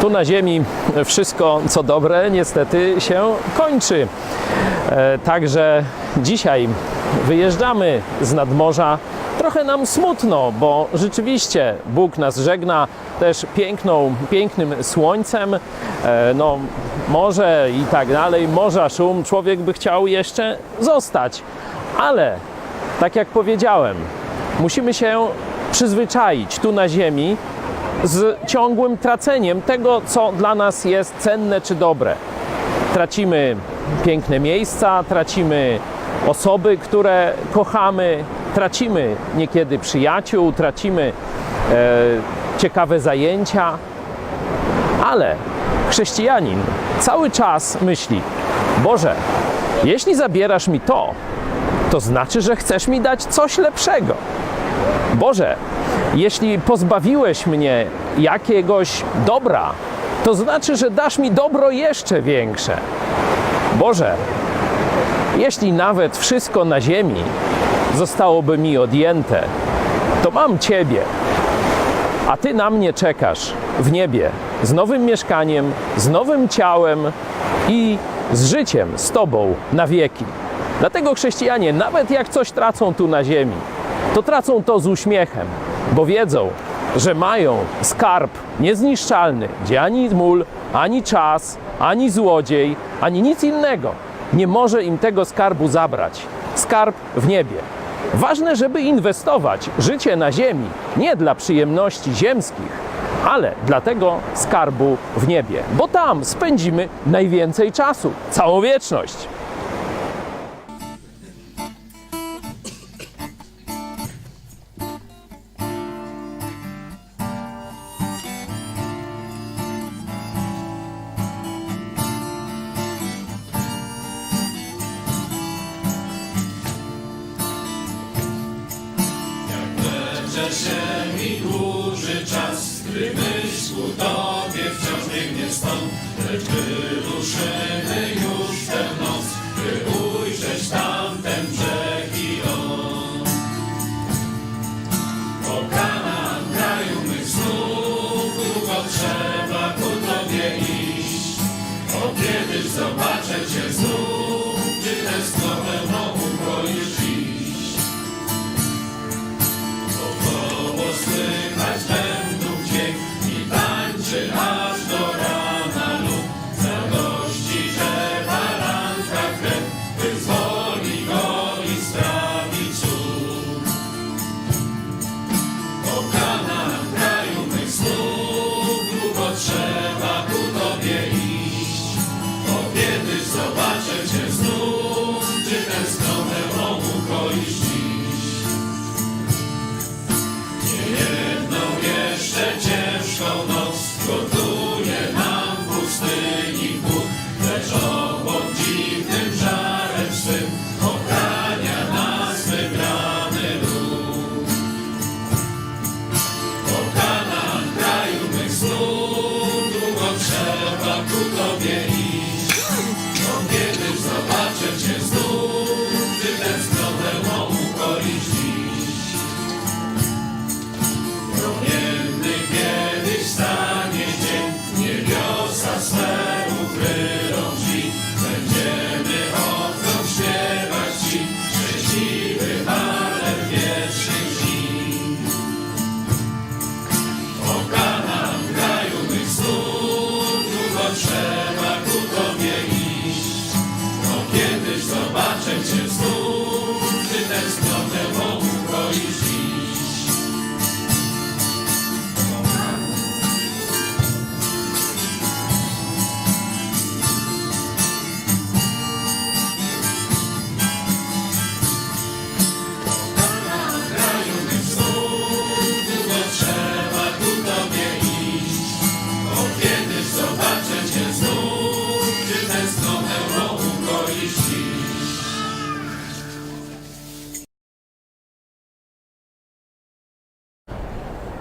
Tu na ziemi wszystko co dobre niestety się kończy. E, Także dzisiaj wyjeżdżamy z nadmorza. Trochę nam smutno, bo rzeczywiście Bóg nas żegna też piękną, pięknym słońcem. E, No, morze i tak dalej, morza szum. Człowiek by chciał jeszcze zostać, ale tak jak powiedziałem, musimy się przyzwyczaić tu na ziemi z ciągłym traceniem tego, co dla nas jest cenne czy dobre. Tracimy piękne miejsca, tracimy osoby, które kochamy, tracimy niekiedy przyjaciół, tracimy e, ciekawe zajęcia, ale chrześcijanin cały czas myśli: Boże, jeśli zabierasz mi to, to znaczy, że chcesz mi dać coś lepszego. Boże, jeśli pozbawiłeś mnie jakiegoś dobra, to znaczy, że dasz mi dobro jeszcze większe. Boże, jeśli nawet wszystko na ziemi zostałoby mi odjęte, to mam Ciebie, a Ty na mnie czekasz w niebie z nowym mieszkaniem, z nowym ciałem i z życiem z Tobą na wieki. Dlatego chrześcijanie, nawet jak coś tracą tu na ziemi, to tracą to z uśmiechem, bo wiedzą, że mają skarb niezniszczalny, gdzie ani mól, ani czas, ani złodziej, ani nic innego nie może im tego skarbu zabrać. Skarb w niebie. Ważne, żeby inwestować życie na ziemi nie dla przyjemności ziemskich, ale dla tego skarbu w niebie, bo tam spędzimy najwięcej czasu, całą wieczność. Gdy myśl ku Tobie wciąż biegnie stąd, lecz gdy ruszymy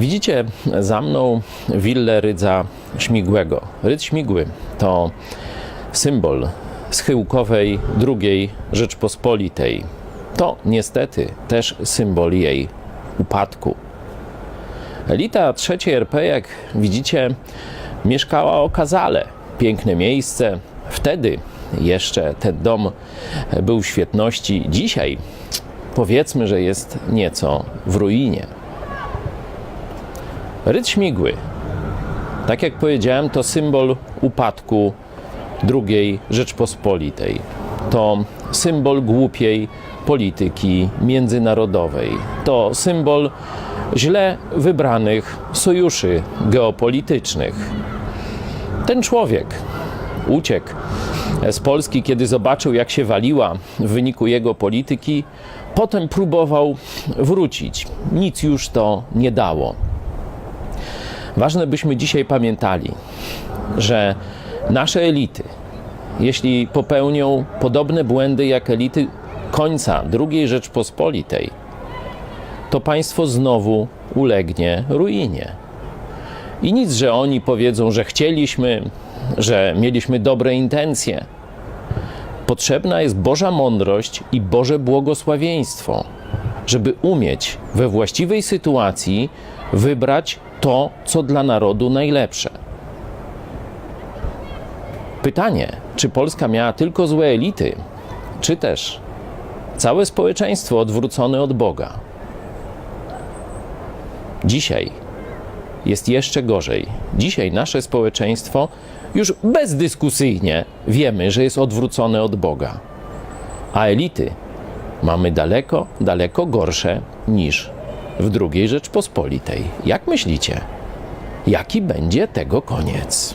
Widzicie za mną willę rydza śmigłego. Rydz śmigły to symbol schyłkowej II Rzeczpospolitej. To niestety też symbol jej upadku. Elita trzeciej RP, jak widzicie, Mieszkała okazale, piękne miejsce. Wtedy jeszcze ten dom był w świetności. Dzisiaj powiedzmy, że jest nieco w ruinie. Ryd Śmigły, tak jak powiedziałem, to symbol upadku II Rzeczpospolitej. To symbol głupiej polityki międzynarodowej. To symbol źle wybranych sojuszy geopolitycznych. Ten człowiek uciekł z Polski, kiedy zobaczył, jak się waliła w wyniku jego polityki. Potem próbował wrócić. Nic już to nie dało. Ważne, byśmy dzisiaj pamiętali, że nasze elity, jeśli popełnią podobne błędy jak elity końca II Rzeczpospolitej, to państwo znowu ulegnie ruinie. I nic, że oni powiedzą, że chcieliśmy, że mieliśmy dobre intencje. Potrzebna jest Boża mądrość i Boże błogosławieństwo, żeby umieć we właściwej sytuacji wybrać to, co dla narodu najlepsze. Pytanie, czy Polska miała tylko złe elity, czy też całe społeczeństwo odwrócone od Boga? Dzisiaj jest jeszcze gorzej. Dzisiaj nasze społeczeństwo już bezdyskusyjnie wiemy, że jest odwrócone od Boga. A elity mamy daleko, daleko gorsze niż w II Rzeczpospolitej. Jak myślicie? Jaki będzie tego koniec?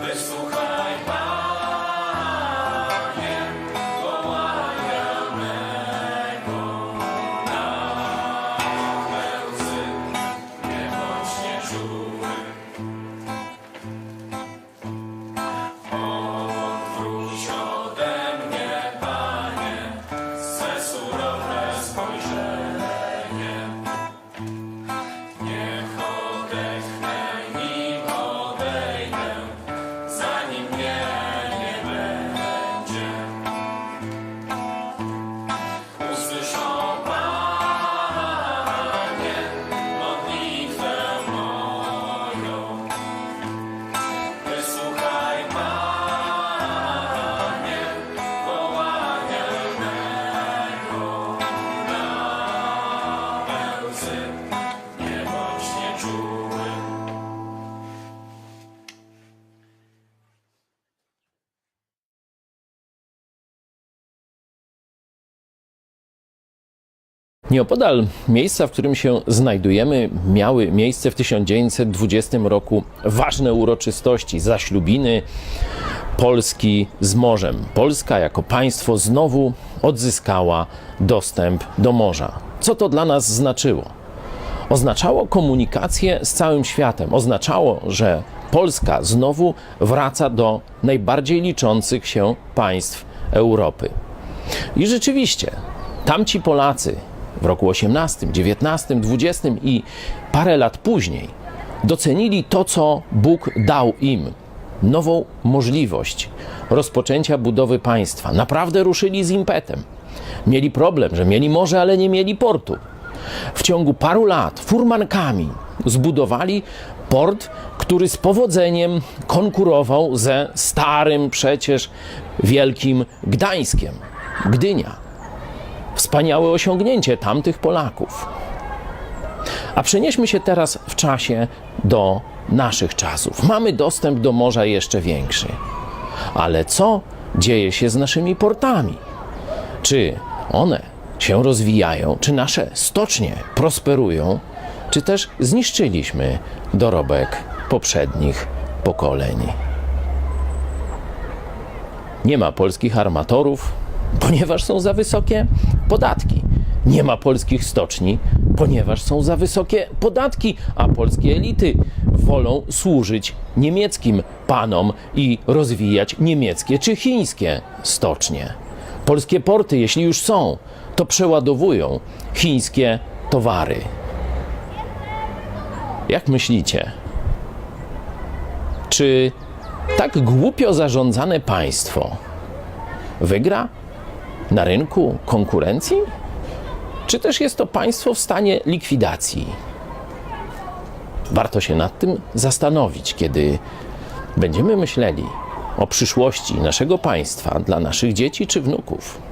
Mas Nieopodal miejsca, w którym się znajdujemy, miały miejsce w 1920 roku ważne uroczystości zaślubiny Polski z morzem. Polska jako państwo znowu odzyskała dostęp do morza. Co to dla nas znaczyło? Oznaczało komunikację z całym światem. Oznaczało, że Polska znowu wraca do najbardziej liczących się państw Europy. I rzeczywiście, tamci Polacy w roku 18, 19, 20 i parę lat później docenili to, co Bóg dał im nową możliwość rozpoczęcia budowy państwa. Naprawdę ruszyli z impetem. Mieli problem, że mieli morze, ale nie mieli portu. W ciągu paru lat furmankami zbudowali port, który z powodzeniem konkurował ze starym przecież wielkim Gdańskiem. Gdynia. Wspaniałe osiągnięcie tamtych Polaków. A przenieśmy się teraz w czasie do naszych czasów. Mamy dostęp do morza jeszcze większy. Ale co dzieje się z naszymi portami? Czy one się rozwijają, czy nasze stocznie prosperują, czy też zniszczyliśmy dorobek poprzednich pokoleń? Nie ma polskich armatorów, ponieważ są za wysokie podatki. Nie ma polskich stoczni, ponieważ są za wysokie podatki, a polskie elity wolą służyć niemieckim panom i rozwijać niemieckie czy chińskie stocznie. Polskie porty, jeśli już są, to przeładowują chińskie towary. Jak myślicie? Czy tak głupio zarządzane państwo wygra na rynku konkurencji? Czy też jest to państwo w stanie likwidacji? Warto się nad tym zastanowić, kiedy będziemy myśleli o przyszłości naszego państwa dla naszych dzieci czy wnuków.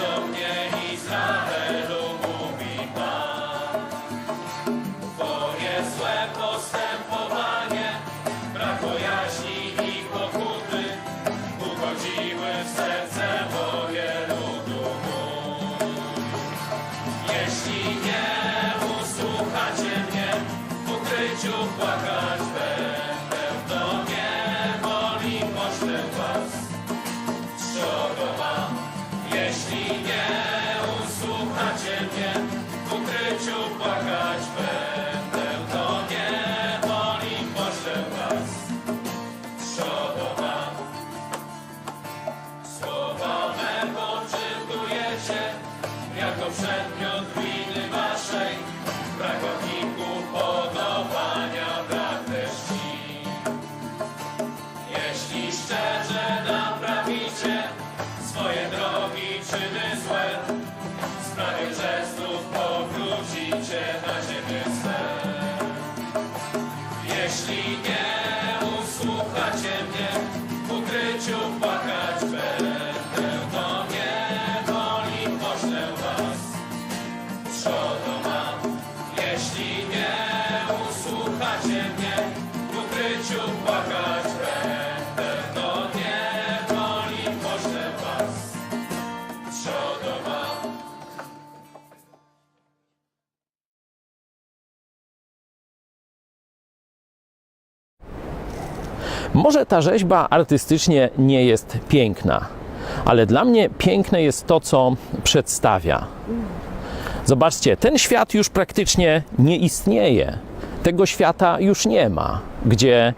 Zawróć do mnie Może ta rzeźba artystycznie nie jest piękna, ale dla mnie piękne jest to, co przedstawia. Zobaczcie, ten świat już praktycznie nie istnieje. Tego świata już nie ma, gdzie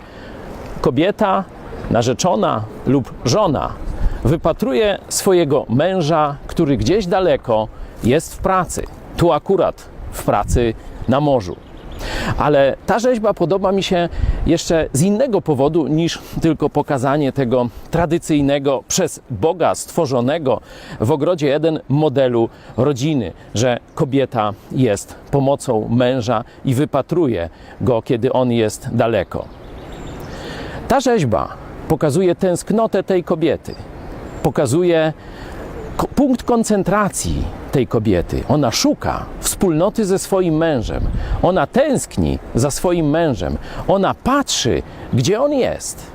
kobieta, narzeczona lub żona wypatruje swojego męża, który gdzieś daleko jest w pracy. Tu akurat w pracy na morzu. Ale ta rzeźba podoba mi się jeszcze z innego powodu niż tylko pokazanie tego tradycyjnego, przez Boga stworzonego w ogrodzie Eden modelu rodziny, że kobieta jest pomocą męża i wypatruje go, kiedy on jest daleko. Ta rzeźba pokazuje tęsknotę tej kobiety, pokazuje punkt koncentracji tej kobiety. Ona szuka wspólnoty ze swoim mężem, ona tęskni za swoim mężem, ona patrzy, gdzie on jest.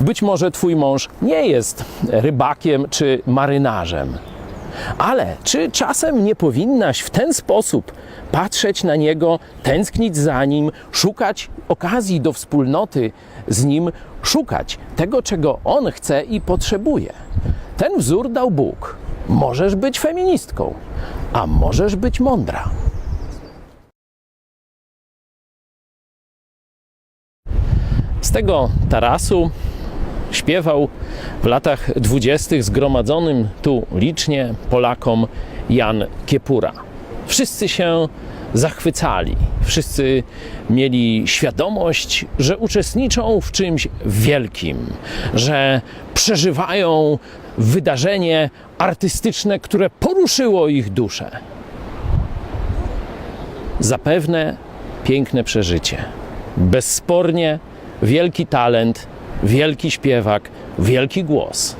Być może Twój mąż nie jest rybakiem czy marynarzem, ale czy czasem nie powinnaś w ten sposób patrzeć na niego, tęsknić za nim, szukać okazji do wspólnoty z nim, szukać tego, czego on chce i potrzebuje? Ten wzór dał Bóg. Możesz być feministką, a możesz być mądra. Z tego tarasu śpiewał w latach dwudziestych zgromadzonym tu licznie Polakom Jan Kiepura. Wszyscy się zachwycali, wszyscy mieli świadomość, że uczestniczą w czymś wielkim, że przeżywają wydarzenie artystyczne, które poruszyło ich duszę. Zapewne piękne przeżycie. Bezspornie wielki talent, wielki śpiewak, wielki głos.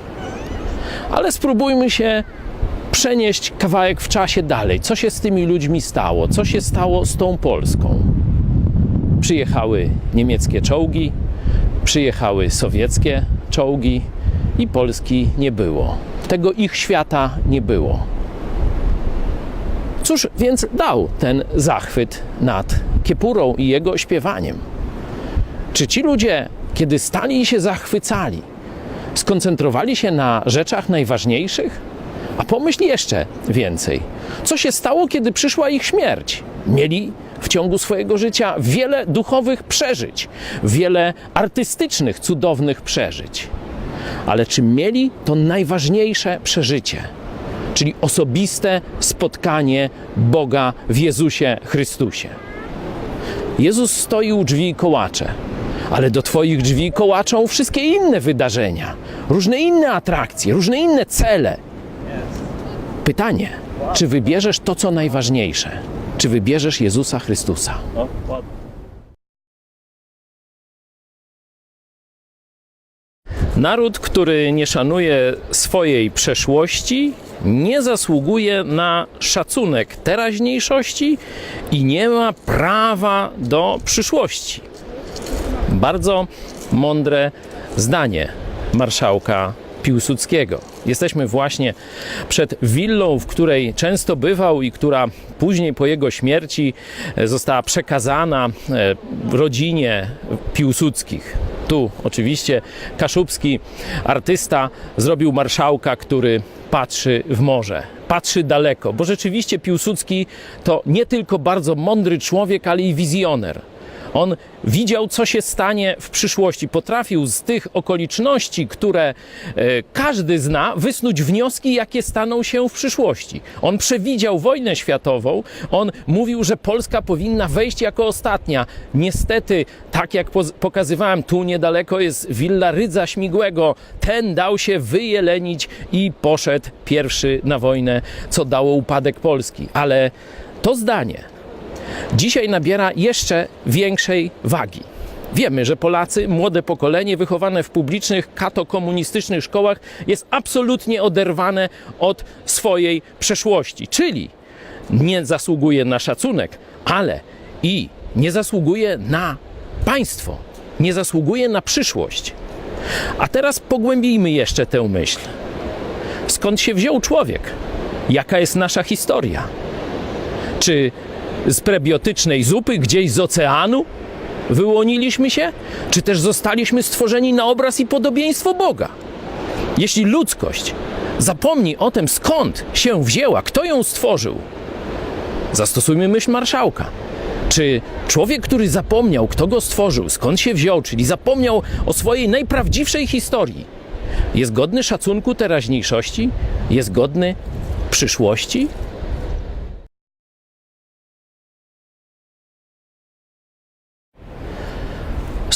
Ale spróbujmy się przenieść kawałek w czasie dalej. Co się z tymi ludźmi stało? Co się stało z tą Polską? Przyjechały niemieckie czołgi, przyjechały sowieckie czołgi i Polski nie było. Tego ich świata nie było. Cóż więc dał ten zachwyt nad Kiepurą i jego śpiewaniem? Czy ci ludzie, kiedy stali i się zachwycali, skoncentrowali się na rzeczach najważniejszych? A pomyśl jeszcze więcej. Co się stało, kiedy przyszła ich śmierć? Mieli w ciągu swojego życia wiele duchowych przeżyć, wiele artystycznych, cudownych przeżyć. Ale czy mieli to najważniejsze przeżycie? Czyli osobiste spotkanie Boga w Jezusie Chrystusie. Jezus stoi u drzwi i kołacze, ale do Twoich drzwi kołaczą wszystkie inne wydarzenia, różne inne atrakcje, różne inne cele. Pytanie, czy wybierzesz to, co najważniejsze? Czy wybierzesz Jezusa Chrystusa? Naród, który nie szanuje swojej przeszłości, nie zasługuje na szacunek teraźniejszości i nie ma prawa do przyszłości. Bardzo mądre zdanie marszałka Piłsudskiego. Jesteśmy właśnie przed willą, w której często bywał i która później po jego śmierci została przekazana e, rodzinie Piłsudskich. Tu oczywiście Kaszubski, artysta, zrobił marszałka, który patrzy w morze, patrzy daleko, bo rzeczywiście Piłsudski to nie tylko bardzo mądry człowiek, ale i wizjoner. On widział, co się stanie w przyszłości. Potrafił z tych okoliczności, które e, każdy zna, wysnuć wnioski, jakie staną się w przyszłości. On przewidział wojnę światową. On mówił, że Polska powinna wejść jako ostatnia. Niestety, tak jak pokazywałem, tu niedaleko jest willa Rydza Śmigłego. Ten dał się wyjelenić i poszedł pierwszy na wojnę, co dało upadek Polski. Ale to zdanie dzisiaj nabiera jeszcze większej wagi. Wiemy, że Polacy, młode pokolenie wychowane w publicznych katokomunistycznych szkołach jest absolutnie oderwane od swojej przeszłości, czyli nie zasługuje na szacunek, ale i nie zasługuje na państwo, nie zasługuje na przyszłość. A teraz pogłębijmy jeszcze tę myśl. Skąd się wziął człowiek? Jaka jest nasza historia? Czy z prebiotycznej zupy gdzieś z oceanu? Wyłoniliśmy się, czy też zostaliśmy stworzeni na obraz i podobieństwo Boga? Jeśli ludzkość zapomni o tym, skąd się wzięła, kto ją stworzył, zastosujmy myśl marszałka. Czy człowiek, który zapomniał, kto go stworzył, skąd się wziął, czyli zapomniał o swojej najprawdziwszej historii, jest godny szacunku teraźniejszości? Jest godny przyszłości?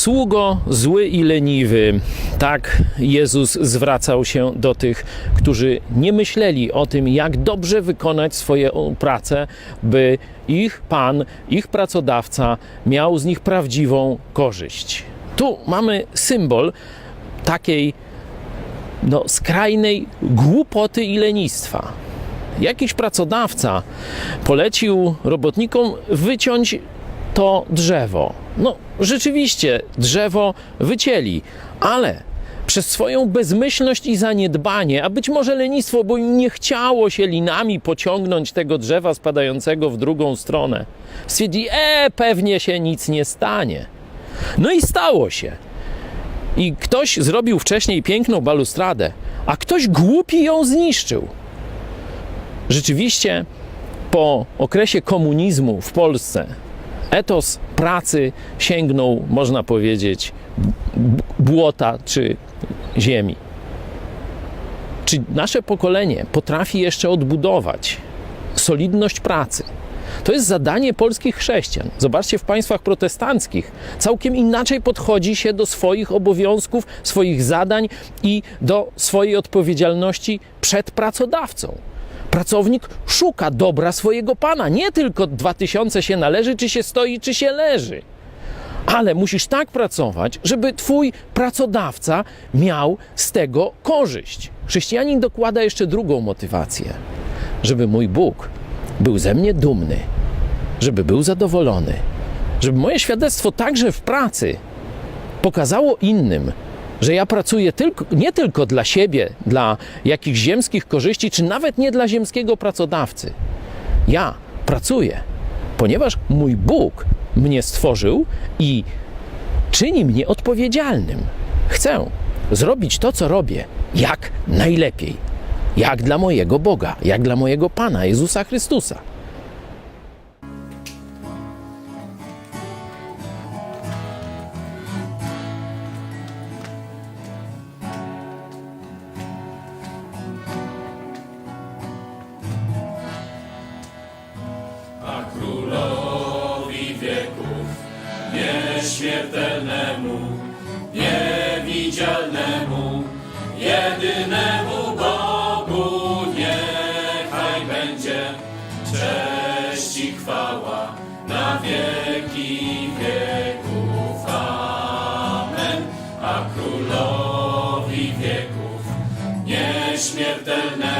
Sługo zły i leniwy. Tak Jezus zwracał się do tych, którzy nie myśleli o tym, jak dobrze wykonać swoją pracę, by ich Pan, ich pracodawca miał z nich prawdziwą korzyść. Tu mamy symbol takiej no, skrajnej głupoty i lenistwa. Jakiś pracodawca polecił robotnikom wyciąć to drzewo. No, rzeczywiście, drzewo wycięli, ale przez swoją bezmyślność i zaniedbanie, a być może lenistwo, bo nie chciało się linami pociągnąć tego drzewa spadającego w drugą stronę, stwierdzili, e, pewnie się nic nie stanie. No i stało się. I ktoś zrobił wcześniej piękną balustradę, a ktoś głupi ją zniszczył. Rzeczywiście, po okresie komunizmu w Polsce etos pracy sięgnął, można powiedzieć, błota czy ziemi. Czy nasze pokolenie potrafi jeszcze odbudować solidność pracy? To jest zadanie polskich chrześcijan. Zobaczcie, w państwach protestanckich całkiem inaczej podchodzi się do swoich obowiązków, swoich zadań i do swojej odpowiedzialności przed pracodawcą. Pracownik szuka dobra swojego pana. Nie tylko 2000 się należy, czy się stoi, czy się leży. Ale musisz tak pracować, żeby twój pracodawca miał z tego korzyść. Chrześcijanin dokłada jeszcze drugą motywację, żeby mój Bóg był ze mnie dumny, żeby był zadowolony, żeby moje świadectwo także w pracy pokazało innym, że ja pracuję tylko, nie tylko dla siebie, dla jakichś ziemskich korzyści, czy nawet nie dla ziemskiego pracodawcy. Ja pracuję, ponieważ mój Bóg mnie stworzył i czyni mnie odpowiedzialnym. Chcę zrobić to, co robię, jak najlepiej. Jak dla mojego Boga, jak dla mojego Pana Jezusa Chrystusa. Królowi wieków, nieśmiertelnemu,